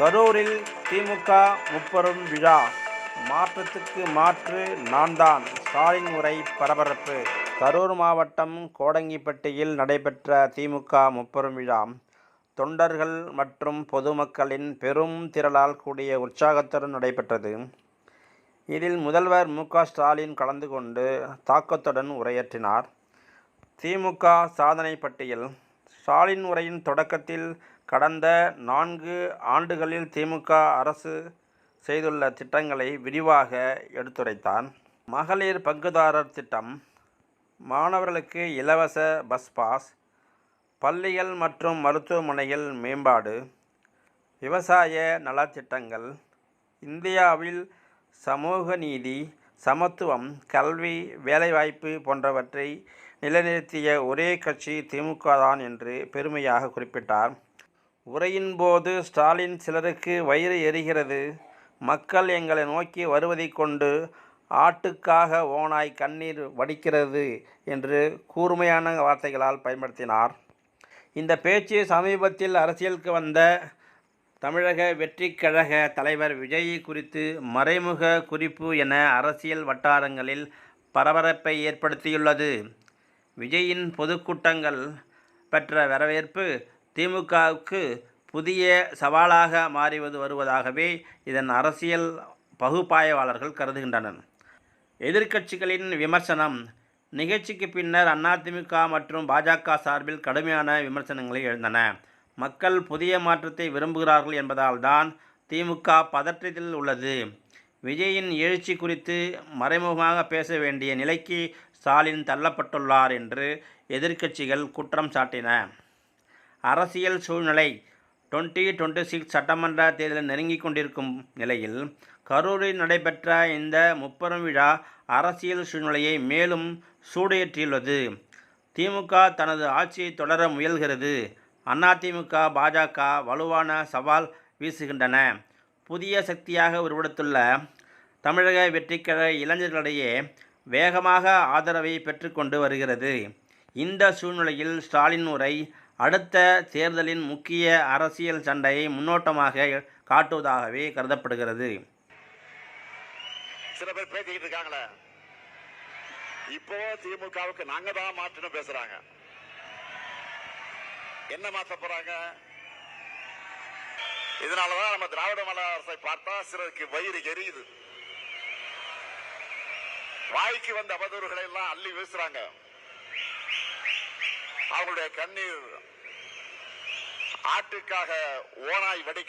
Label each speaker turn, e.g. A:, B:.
A: கரூரில் திமுக முப்பெரும் விழா. மாற்றத்துக்கு மாற்று நான் தான் ஸ்டாலின் உரை பரபரப்பு. கரூர் மாவட்டம் கோடங்கிப்பட்டியில் நடைபெற்ற திமுக முப்பெரும் விழா. தொண்டர்கள் மற்றும் பொதுமக்களின் பெரும் திரளால் கூடிய உற்சாகத்துடன் நடைபெற்றது. இதில் முதல்வர் மு க ஸ்டாலின் கலந்து கொண்டு தாக்கத்துடன் உரையாற்றினார். திமுக சாதனை பட்டியல் ஸ்டாலின் உரையின் தொடக்கத்தில் கடந்த நான்கு ஆண்டுகளில் திமுக அரசு செய்துள்ள திட்டங்களை விரிவாக எடுத்துரைத்தார் மகளிர் பங்குதாரர் திட்டம். மாணவர்களுக்கு இலவச பஸ் பாஸ் பள்ளிகள் மற்றும் மருத்துவமனைகள் மேம்பாடு விவசாய நலத்திட்டங்கள் இந்தியாவில் சமூக நீதி சமத்துவம் கல்வி வேலைவாய்ப்பு போன்றவற்றை நிலைநிறுத்திய ஒரே கட்சி திமுக தான் என்று பெருமையாக குறிப்பிட்டார். உரையின் போது ஸ்டாலின் சிலருக்கு வயிறு எரிகிறது. மக்கள் எங்களை நோக்கி வருவதைக் கொண்டு ஆட்டுக்காக ஓனாய் கண்ணீர் வடிக்கிறது என்று கூர்மையான வார்த்தைகளால் பயன்படுத்தினார். இந்த பேச்சு சமீபத்தில் அரசியலுக்கு வந்த தமிழக வெற்றிக் கழக தலைவர் விஜய் குறித்து மறைமுக குறிப்பு என அரசியல் வட்டாரங்களில் பரபரப்பை ஏற்படுத்தியுள்ளது. விஜயின் பொதுக்கூட்டங்கள் பெற்ற வரவேற்பு திமுகவுக்கு புதிய சவாலாக மாறிவது வருவதாகவே இதன் அரசியல் பகுப்பாய்வாளர்கள் கருதுகின்றனர். எதிர்க்கட்சிகளின் விமர்சனம் நிகழ்ச்சிக்கு பின்னர் அதிமுக மற்றும் பாஜக சார்பில் கடுமையான விமர்சனங்களை எழுந்தன. மக்கள் புதிய மாற்றத்தை விரும்புகிறார்கள் என்பதால் தான் திமுக பதற்றத்தில் உள்ளது. விஜயின் எழுச்சி குறித்து மறைமுகமாக பேச வேண்டிய நிலைக்கு ஸ்டாலின் தள்ளப்பட்டுள்ளார் என்று எதிர்க்கட்சிகள் குற்றம் சாட்டின. அரசியல் சூழ்நிலை டுவெண்ட்டி டுவெண்ட்டி சிக்ஸ் சட்டமன்ற தேர்தல் நெருங்கிக் கொண்டிருக்கும் நிலையில் கரூரில் நடைபெற்ற இந்த முப்பெரும் விழா அரசியல் சூழ்நிலையை மேலும் சூடேற்றியுள்ளது திமுக தனது ஆட்சியை தொடர முயல்கிறது. அதிமுக பாஜக வலுவான சவால் வீசுகின்றன. புதிய சக்தியாக உருவெடுத்துள்ள தமிழக வெற்றிக்கழக இளைஞர்களிடையே வேகமாக ஆதரவை பெற்றுக்கொண்டு வருகிறது. இந்த சூழ்நிலையில் ஸ்டாலின் உரை அடுத்த தேர்தலின் முக்கிய அரசியல் சண்டையை முன்னோட்டமாக காட்டுவதாகவே கருதப்படுகிறது.
B: சில பேர் பேசிக்கிட்டு இருக்காங்களே. இப்போ திமுகவுக்கு நாங்க தான் மாற்றணும் பேசுறாங்க. என்ன மாத்த போறாங்க? இதனாலதான் நம்ம திராவிட மல அரசை பார்த்தா சிலருக்கு வயிறு எரியுது. வாய்க்கு வந்த அவதூறுகளை எல்லாம் அள்ளி வீசுறாங்க. அவங்களுடைய கண்ணீர் ஆட்டுக்காக ஓனாய் வெடிக்க